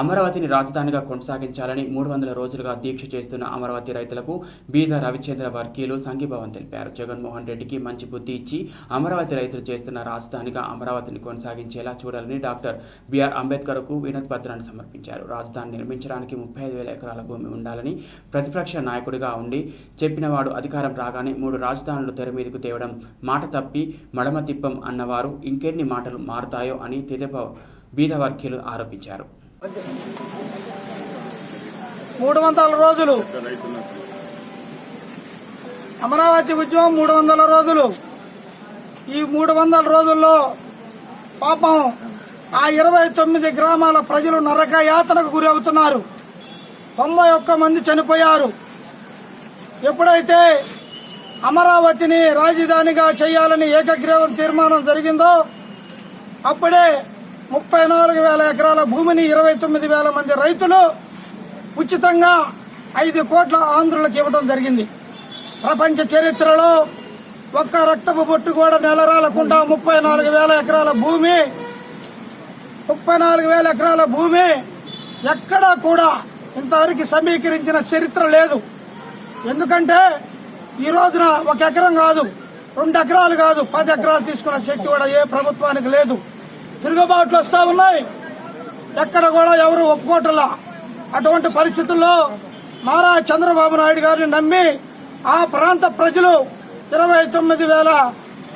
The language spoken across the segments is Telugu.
అమరావతిని రాజధానిగా కొనసాగించాలని మూడు వందల రోజులుగా దీక్ష చేస్తున్న అమరావతి రైతులకు బీద రవిచంద్ర వర్గీయులు సంఘీభావం తెలిపారు. జగన్మోహన్ రెడ్డికి మంచి బుద్ధి ఇచ్చి అమరావతి రైతులు చేస్తున్న రాజధానిగా అమరావతిని కొనసాగించేలా చూడాలని డాక్టర్ బిఆర్ అంబేద్కర్కు వినతి పత్రాన్ని సమర్పించారు. రాజధాని నిర్మించడానికి ముప్పై ఐదు వేల ఎకరాల భూమి ఉండాలని ప్రతిపక్ష నాయకుడిగా ఉండి చెప్పినవాడు అధికారం రాగానే మూడు రాజధానులు తెర మీదకు తేవడం మాట తప్పి మడమ తిప్పం అన్నవారు ఇంకెన్ని మాటలు మారుతాయో అని తెదేప బీదవర్గీయులు ఆరోపించారు. మూడు వందల రోజులు. అమరావతి ఉద్యమం మూడు వందల రోజులు. ఈ మూడు వందల రోజుల్లో పాపం ఆ ఇరవై తొమ్మిది గ్రామాల ప్రజలు నరక యాతనకు గురి అవుతున్నారు. తొంభై ఒక్క మంది చనిపోయారు. ఎప్పుడైతే అమరావతిని రాజధానిగా చేయాలని ఏకగ్రీవం తీర్మానం జరిగిందో అప్పుడే ముప్పై నాలుగు వేల ఎకరాల భూమిని ఇరవై తొమ్మిది వేల మంది రైతులు ఉచితంగా ఐదు కోట్ల ఆంధ్రులకు ఇవ్వడం జరిగింది. ప్రపంచ చరిత్రలో ఒక్క రక్తపు బొట్టు కూడా నెలరాలకుండా ముప్పై నాలుగు వేల ఎకరాల భూమి ముప్పై నాలుగు వేల ఎకరాల భూమి ఎక్కడా కూడా ఇంతవరకు సమీకరించిన చరిత్ర లేదు. ఎందుకంటే ఈ రోజున ఒక ఎకరం కాదు రెండు ఎకరాలు కాదు పది ఎకరాలు తీసుకున్న శక్తి కూడా ఏ ప్రభుత్వానికి లేదు. తిరుగుబాట్లు వస్తా ఉన్నాయి. ఎక్కడ కూడా ఎవరు ఒప్పుకోవట్లా. అటువంటి పరిస్థితుల్లో నారా చంద్రబాబు నాయుడు గారిని నమ్మి ఆ ప్రాంత ప్రజలు ఇరవై తొమ్మిది వేల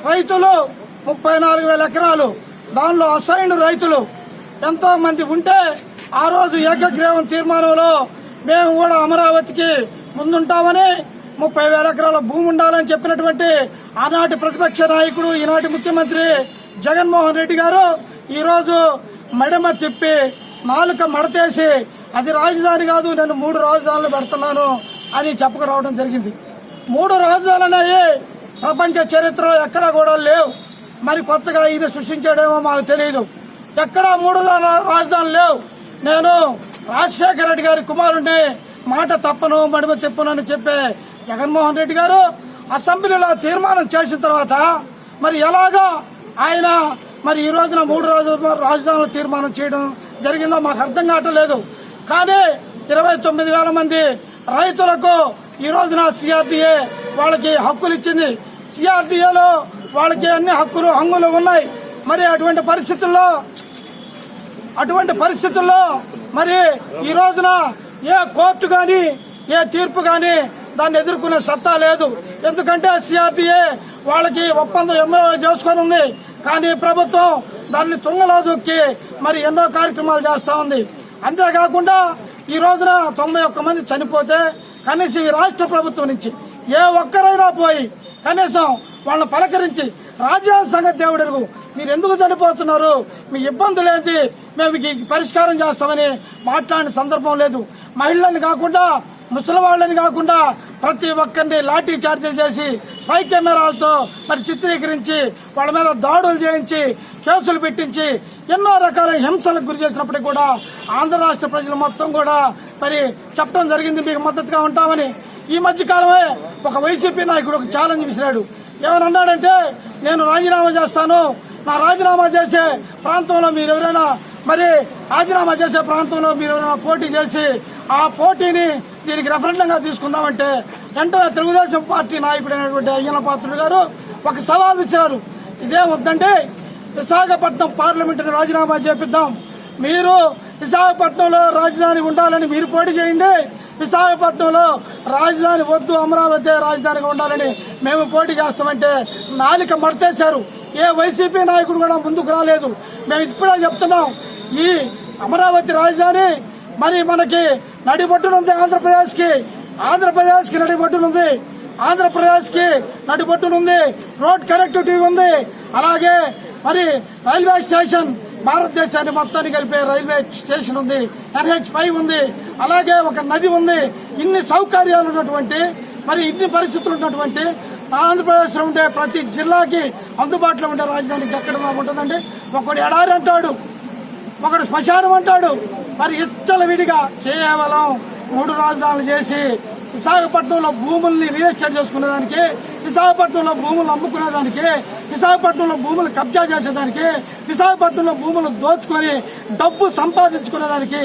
రైతులు ముప్పై నాలుగు వేల ఎకరాలు దానిలో అసైన్డ్ రైతులు ఎంతో మంది ఉంటే ఆ రోజు ఏకగ్రీవం తీర్మానంలో మేము కూడా అమరావతికి ముందుంటామని ముప్పై వేల ఎకరాల భూమి ఉండాలని చెప్పినటువంటి ఆనాటి ప్రతిపక్ష నాయకుడు ఈనాటి ముఖ్యమంత్రి జగన్మోహన్ రెడ్డి గారు ఈరోజు మడమ తిప్పి నాలుక మడతేసి అది రాజధాని కాదు నేను మూడు రాజధానులు పెడుతున్నాను అని చెప్పుకురావడం జరిగింది. మూడు రాజధానులు అనేవి ప్రపంచ చరిత్రలో ఎక్కడా కూడా లేవు. మరి కొత్తగా ఈయన సృష్టించాడేమో మాకు తెలియదు ఎక్కడా మూడు రాజధానులు లేవు. నేను రాజశేఖర రెడ్డి గారి కుమారుడిని మాట తప్పను మడిమ తిప్పను అని చెప్పే జగన్మోహన్ రెడ్డి గారు అసెంబ్లీలో తీర్మానం చేసిన తర్వాత మరి ఎలాగా ఆయన మరి ఈ రోజున మూడు రోజుల రాజధానులు తీర్మానం చేయడం జరిగిందో మాకు అర్థం కావట్లేదు. కానీ ఇరవై తొమ్మిది వేల మంది రైతులకు ఈ రోజున సిఆర్డీఏ వాళ్ళకి హక్కులు ఇచ్చింది. సిఆర్డీఏలో వాళ్ళకి అన్ని హక్కులు హంగులు ఉన్నాయి. మరి అటువంటి పరిస్థితుల్లో అటువంటి పరిస్థితుల్లో మరి ఈ రోజున ఏ కోర్టు గాని ఏ తీర్పు గాని దాన్ని ఎదుర్కొనే సత్తా లేదు. ఎందుకంటే సిఆర్డీఏ వాళ్ళకి ఒప్పందం ఎన్నో చేసుకొని ఉంది. కానీ ప్రభుత్వం దాన్ని తుంగలో దొక్కి మరి ఎన్నో కార్యక్రమాలు చేస్తా ఉంది. అంతేకాకుండా ఈ రోజున తొంభై ఒక్క మంది చనిపోతే కనీసం ఈ రాష్ట్ర ప్రభుత్వం నుంచి ఏ ఒక్కరైనా పోయి కనీసం వాళ్ళని పలకరించి రాజ్యాంగ సంగతి దేవుడు మీరు ఎందుకు చనిపోతున్నారు? మీ ఇబ్బందులు ఏంటి? మేము పరిష్కారం చేస్తామని మాట్లాడిన సందర్భం లేదు. మహిళల్ని కాకుండా ముసలి వాళ్ళని కాకుండా ప్రతి ఒక్కరిని లాఠీ చార్జీలు చేసి స్పై కెమెరాలతో మరి చిత్రీకరించి వాళ్ళ మీద దాడులు చేయించి కేసులు పెట్టించి ఎన్నో రకాల హింసలకు గురి చేసినప్పటికీ కూడా ఆంధ్ర రాష్ట్ర ప్రజలు మొత్తం కూడా మరి చెప్పడం జరిగింది. మీకు మద్దతుగా ఉంటామని ఈ మధ్య కాలమే ఒక వైసీపీ నాయకుడు ఒక ఛాలెంజ్ విసిరాడు. ఏమని అన్నాడంటే నేను రాజీనామా చేస్తాను. నా రాజీనామా చేసే ప్రాంతంలో మీరు ఎవరైనా మరి రాజీనామా చేసే ప్రాంతంలో మీరు ఎవరైనా పోటీ చేసి ఆ పోటీని దీనికి రెఫరెండంగా తీసుకుందామంటే వెంటనే తెలుగుదేశం పార్టీ నాయకుడైనటువంటి అయ్యన పాత్రుడు గారు ఒక సవాల్ ఇచ్చారు ఇదే వద్దండి విశాఖపట్నం పార్లమెంటును రాజీనామా చేపిద్దాం. మీరు విశాఖపట్నంలో రాజధాని ఉండాలని మీరు పోటీ చేయండి. విశాఖపట్నంలో రాజధాని వద్దు అమరావతి రాజధానిగా ఉండాలని మేము పోటీ చేస్తామంటే నాలిక మడతేశారు. ఏ వైసీపీ నాయకుడు కూడా ముందుకు రాలేదు. మేము ఇప్పుడే చెప్తున్నాం ఈ అమరావతి రాజధాని మరి మనకి నడిబొట్టునుంది ఆంధ్రప్రదేశ్కి ఆంధ్రప్రదేశ్కి నడిబొట్టునుంది. ఆంధ్రప్రదేశ్కి నడిబొట్టునుంది. రోడ్ కనెక్టివిటీ ఉంది. అలాగే మరి రైల్వే స్టేషన్ భారతదేశాన్ని మొత్తాన్ని కలిపే రైల్వే స్టేషన్ ఉంది. ఎన్హెచ్ ఫైవ్ ఉంది. అలాగే ఒక నది ఉంది. ఇన్ని సౌకర్యాలు ఉన్నటువంటి మరి ఇన్ని పరిస్థితులు ఉన్నటువంటి ఆంధ్రప్రదేశ్లో ఉండే ప్రతి జిల్లాకి అందుబాటులో ఉండే రాజధానికి ఎక్కడ ఉంటుందండి? ఒకడు ఎడారి అంటాడు. ఒకడు శ్మశానం అంటాడు. మరి ఇచ్చల విడిగా కేవలం మూడు రాజధానులు చేసి విశాఖపట్నంలో భూముల్ని రిజిస్టర్ చేసుకునేదానికి విశాఖపట్నంలో భూములు అమ్ముకునేదానికి విశాఖపట్నంలో భూములు కబ్జా చేసేదానికి విశాఖపట్నంలో భూములు దోచుకొని డబ్బు సంపాదించుకునేదానికి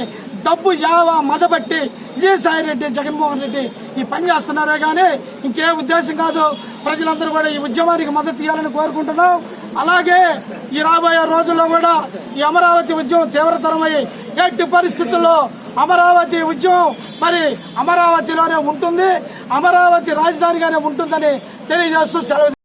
డబ్బు యావ మదబట్టి విజయసాయి రెడ్డి జగన్మోహన్ రెడ్డి ఈ పని చేస్తున్నారే కానీ ఇంకే ఉద్దేశం కాదు. ప్రజలందరూ కూడా ఈ ఉద్యమానికి మద్దతు ఇవ్వాలని కోరుకుంటున్నాం. అలాగే ఈ రాబోయే రోజుల్లో కూడా ఈ అమరావతి ఉద్యమం తీవ్రతరమై ఎట్టి పరిస్థితుల్లో అమరావతి ఉద్యమం మరి అమరావతిలోనే ఉంటుంది అమరావతి రాజధానిగానే ఉంటుందని తెలియజేస్తూ సెలవు